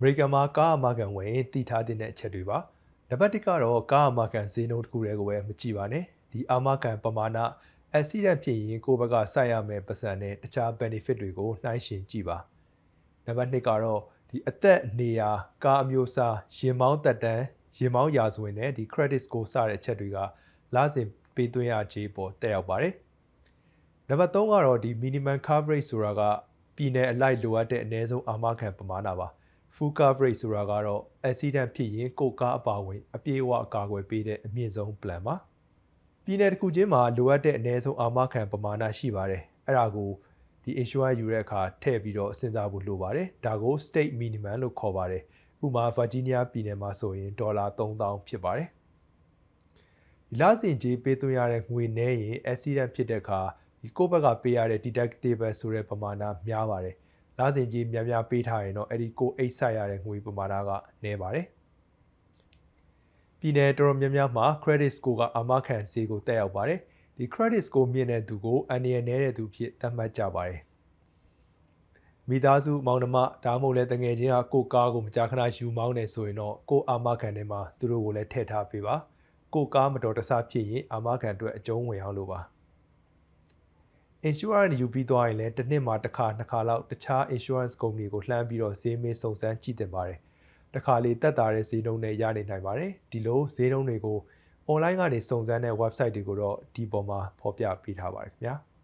အမေရိကန်မှာကားအမကန်ဝင်တည်ထားတဲ့အချက်တွေပါနံပါတ်1ကတော့ကားအမကန်ဈေးနှုန်းတစ်ခုတည်းကိုပဲမကြည့်ပါနဲ့ဒီအမကန်ပမာဏ accident ဖြစ်ရင်ကိုယ့်ဘက်ကစိုက်ရမယ်ပတ်စံနဲ့တခြား benefit တွေကိုနှိုင်းယှဉ်ကြည့်ပါနံပါတ်2ကတော့ဒီအသက်နေရာကားအမျိုးအစားရင်မောင်းတက်တန်းရင်မောင်းရာဇဝင်နဲ့ဒီ credit score စတဲ့အချက်တွေကလစဉ်ပေးသွင်းရခြေပေါ်တက်ရောက်ပါတယ်နံပါတ်3ကတော့ဒီ minimum coverage ဆိုတာကပြည်내အလိုက်လိုအပ်တဲ့အနည်းဆုံးအာမခံပမာဏပါ full coverage ဆိုတာကတော့ accident ဖြစ်ရင်ကိုယ်ကားအပါဝင်အပြည့်အဝအကာအကွယ်ပေးတဲ့အမြင့်ဆုံး plan ပါပြည်내တစ်ခုချင်းမှာလိုအပ်တဲ့အနည်းဆုံးအာမခံပမာဏရှိပါတယ်အဲ့ဒါကိုဒီ insurance ယူတဲ့အခါထည့်ပြီးတော့စဉ်းစားဖို့လိုပါတယ်ဒါကို state minimum လို့ခေါ်ပါတယ်ဥပမာ Virginia ပြည်နယ်မှာဆိုရင်ဒေါ်လာ3000ဖြစ်ပါတယ်ဒီလစဉ်ကြေးပေးသွင်းရတဲ့ငွေနည်းရင် accident ဖြစ်တဲ့အခါဒီကိုယ့်ဘက်ကပေးရတဲ့ deductible ဆိုတဲ့ပမာဏများပါတယ် လစဉ်ကြီးများများပေးထားရင်တော့အဲ့ဒီကိုအိတ်ဆက်ရတဲ့ငွေပမာဏကနည်းပါတယ်ပြည်နယ်တော်တော်များများမှာ credit score ကအာမခံဈေးကိုတက်ရောက်ပါတယ်ဒီ credit score မြင့်တဲ့သူကိုအန္တရာယ်နည်းတဲ့သူဖြစ်သတ်မှတ်ကြပါတယ်မိသားစုမောင်နှမဒါမှမဟုတ်လည်းတငယ်ချင်းကကိုကားကိုမကြာခဏယူမောင်းနေဆိုရင်တော့ကိုအာမခံထဲမှာသူတို့ကိုလည်းထည့်ထားပေးပါကိုကားမတော်တဆဖြစ်ရင်အာမခံအတွက်အကျုံးဝင်အောင်လို့ပါ insurance ယူပြီးသွားရင်လည်းတစ်နှစ်မှာတစ်ခါနှစ်ခါလောက်တခြား insurance company ကိုလှမ်းပြီးတော့ဈေးမေးစုံစမ်းကြည့်တင်ပါတယ်။တစ်ခါလေတက်တာတဲ့ဈေးနှုန်းနဲ့ရနေနိုင်ပါတယ်။ဒီလိုဈေးနှုန်းတွေကို online ကနေစုံစမ်းတဲ့ website တွေကိုတော့ဒီပေါ်မှာဖော်ပြပေးထားပါတယ်ခင်ဗျာ။